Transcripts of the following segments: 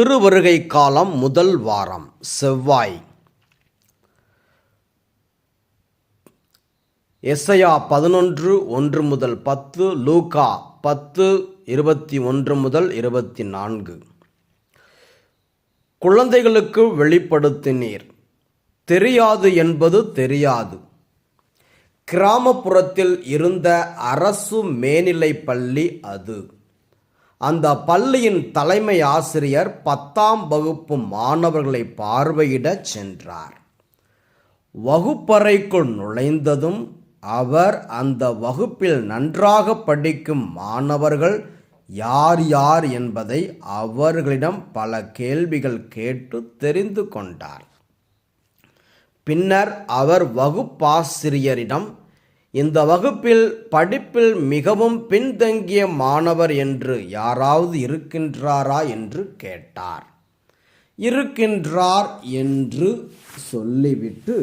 திருவருகை காலம் முதல் வாரம் செவ்வாய். எஸ்ஐயா பதினொன்று ஒன்று முதல் பத்து லூகா பத்து இருபத்தி ஒன்று முதல் இருபத்தி நான்கு. குழந்தைகளுக்கு வெளிப்படுத்தினீர். தெரியாது என்பது தெரியாது. கிராமப்புறத்தில் இருந்த அரசு மேனிலை பள்ளி அது. அந்த பள்ளியின் தலைமை ஆசிரியர் பத்தாம் வகுப்பு மாணவர்களை பார்வையிடச் சென்றார். வகுப்பறைக்குள் நுழைந்ததும் அவர் அந்த வகுப்பில் நன்றாக படிக்கும் மாணவர்கள் யார் யார் என்பதை அவர்களிடம் பல கேள்விகள் கேட்டு தெரிந்து கொண்டார். பின்னர் அவர் வகுப்பாசிரியரிடம் இந்த வகுப்பில் படிப்பில் மிகவும் பின்தங்கிய மாணவர் என்று யாராவது இருக்கின்றாரா என்று கேட்டார். இருக்கின்றார் என்று சொல்லிவிட்டு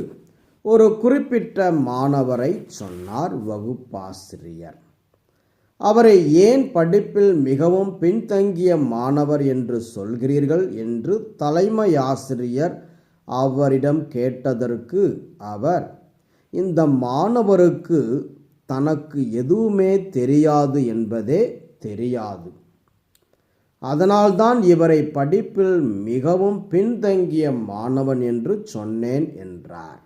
ஒரு குறிப்பிட்ட மாணவரை சொன்னார் வகுப்பாசிரியர். அவரை ஏன் படிப்பில் மிகவும் பின்தங்கிய மாணவர் என்று சொல்கிறீர்கள் என்று தலைமை ஆசிரியர் அவரிடம் கேட்டதற்கு அவர் இந்த மாணவருக்கு தனக்கு எதுவுமே தெரியாது என்பதே தெரியாது. அதனால்தான் இவரை படிப்பில் மிகவும் பின்தங்கிய மாணவன் என்று சொன்னேன் என்றார்.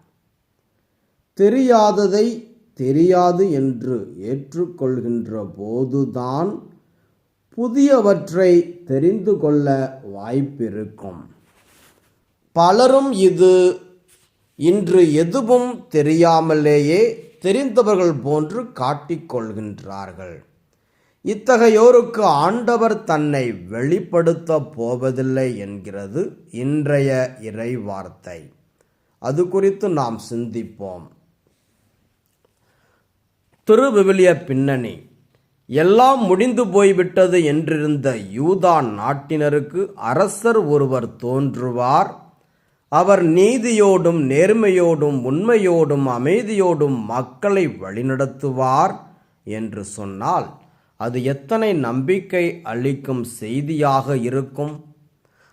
தெரியாததை தெரியாது என்று ஏற்றுக்கொள்கின்ற போதுதான் புதியவற்றை தெரிந்து கொள்ள வாய்ப்பிருக்கும். பலரும் இது இன்று எதுவும் தெரியாமலேயே தெரிந்தவர்கள் போன்று காட்டிக்கொள்கின்றார்கள். இத்தகையோருக்கு ஆண்டவர் தன்னை வெளிப்படுத்த போவதில்லை என்கிறது இன்றைய இறைவார்த்தை. அது குறித்து நாம் சிந்திப்போம். திருவிவிலிய பின்னணி. எல்லாம் முடிந்து போய்விட்டது என்றிருந்த யூதா நாட்டினருக்கு அரசர் ஒருவர் தோன்றுவார். அவர் நீதியோடும் நேர்மையோடும் உண்மையோடும் அமைதியோடும் மக்களை வழிநடத்துவார் என்று சொன்னால் அது எத்தனை நம்பிக்கை அளிக்கும் செய்தியாக இருக்கும்?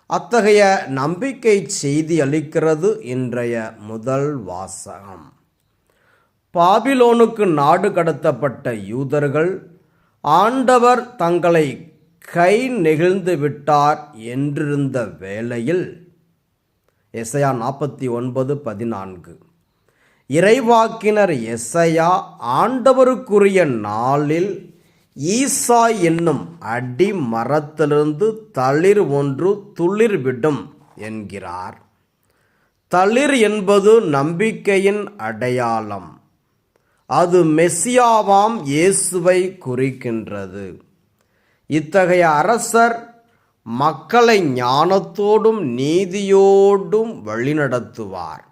அத்தகைய நம்பிக்கை செய்தி அளிக்கிறது இன்றைய முதல் வாசகம். பாபிலோனுக்கு நாடு கடத்தப்பட்ட யூதர்கள் ஆண்டவர் தங்களை கை நெகிழ்ந்து விட்டார் என்றிருந்த வேளையில் எஸ்ஐயா நாற்பத்தி ஒன்பது பதினான்கு. இறைவாக்கினர் எஸ்ஐயா ஆண்டவருக்குரிய நாளில் ஈசா என்னும் அடி மரத்திலிருந்து தளிர் ஒன்று துளிர் விடும் என்கிறார். தளிர் என்பது நம்பிக்கையின் அடையாளம். அது மெஸ்ஸியாவாம் இயேசுவை குறிக்கின்றது. இத்தகைய அரசர் மக்களை ஞானத்தோடும் நீதியோடும் வழிநடத்துவார்.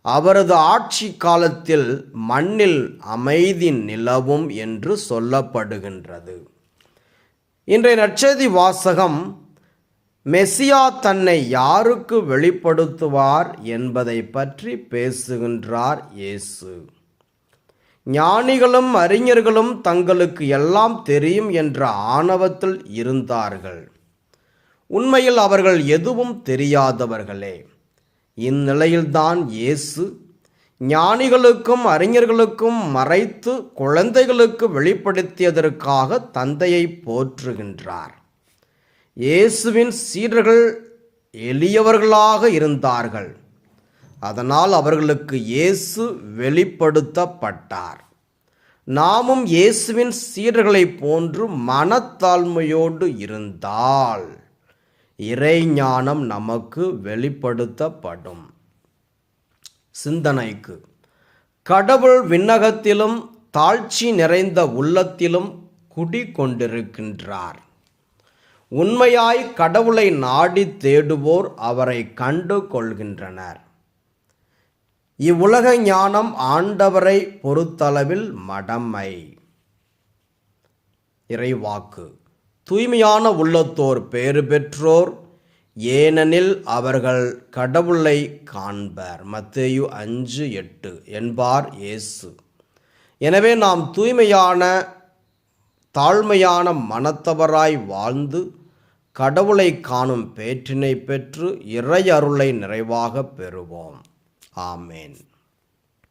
அவரது ஆட்சி காலத்தில் மண்ணில் அமைதி நிலவும் என்று சொல்லப்படுகின்றது. இன்றைய நட்சதி வாசகம் மெசியா தன்னை யாருக்கு வெளிப்படுத்துவார் என்பதை பற்றி பேசுகின்றார் இயேசு. ஞானிகளும் அறிஞர்களும் தங்களுக்கு எல்லாம் தெரியும் என்ற ஆணவத்தில் இருந்தார்கள். உண்மையில் அவர்கள் எதுவும் தெரியாதவர்களே. இந்நிலையில்தான் இயேசு ஞானிகளுக்கும் அறிஞர்களுக்கும் மறைத்து குழந்தைகளுக்கு வெளிப்படுத்தியதற்காக தந்தையை போற்றுகின்றார். இயேசுவின் சீடர்கள் எளியவர்களாக இருந்தார்கள். அதனால் அவர்களுக்கு இயேசு வெளிப்படுத்தப்பட்டார். நாமும் இயேசுவின் சீடர்களைப் போன்று மனத்தாழ்மையோடு இருந்தால் இறைஞானம் நமக்கு வெளிப்படுத்தப்படும். சிந்தனைக்கு. கடவுள் விண்ணகத்திலும் தாழ்ச்சி நிறைந்த உள்ளத்திலும் குடிகொண்டிருக்கின்றார். உண்மையாய் கடவுளை நாடி தேடுவோர் அவரை கண்டு கொள்கின்றனர். இவ்வுலக ஞானம் ஆண்டவரை பொறுத்தளவில் மடமை. இறைவாக்கு. தூய்மையான உள்ளத்தோர் பேறு பெற்றோர் ஏனெனில் அவர்கள் கடவுளை காண்பர். மத்தேயு அஞ்சு எட்டு என்பார் இயேசு. எனவே நாம் தூய்மையான தாழ்மையான மனத்தவராய் வாழ்ந்து கடவுளை காணும் பேற்றினை பெற்று இறை அருளை நிறைவாக பெறுவோம். ஆமேன்.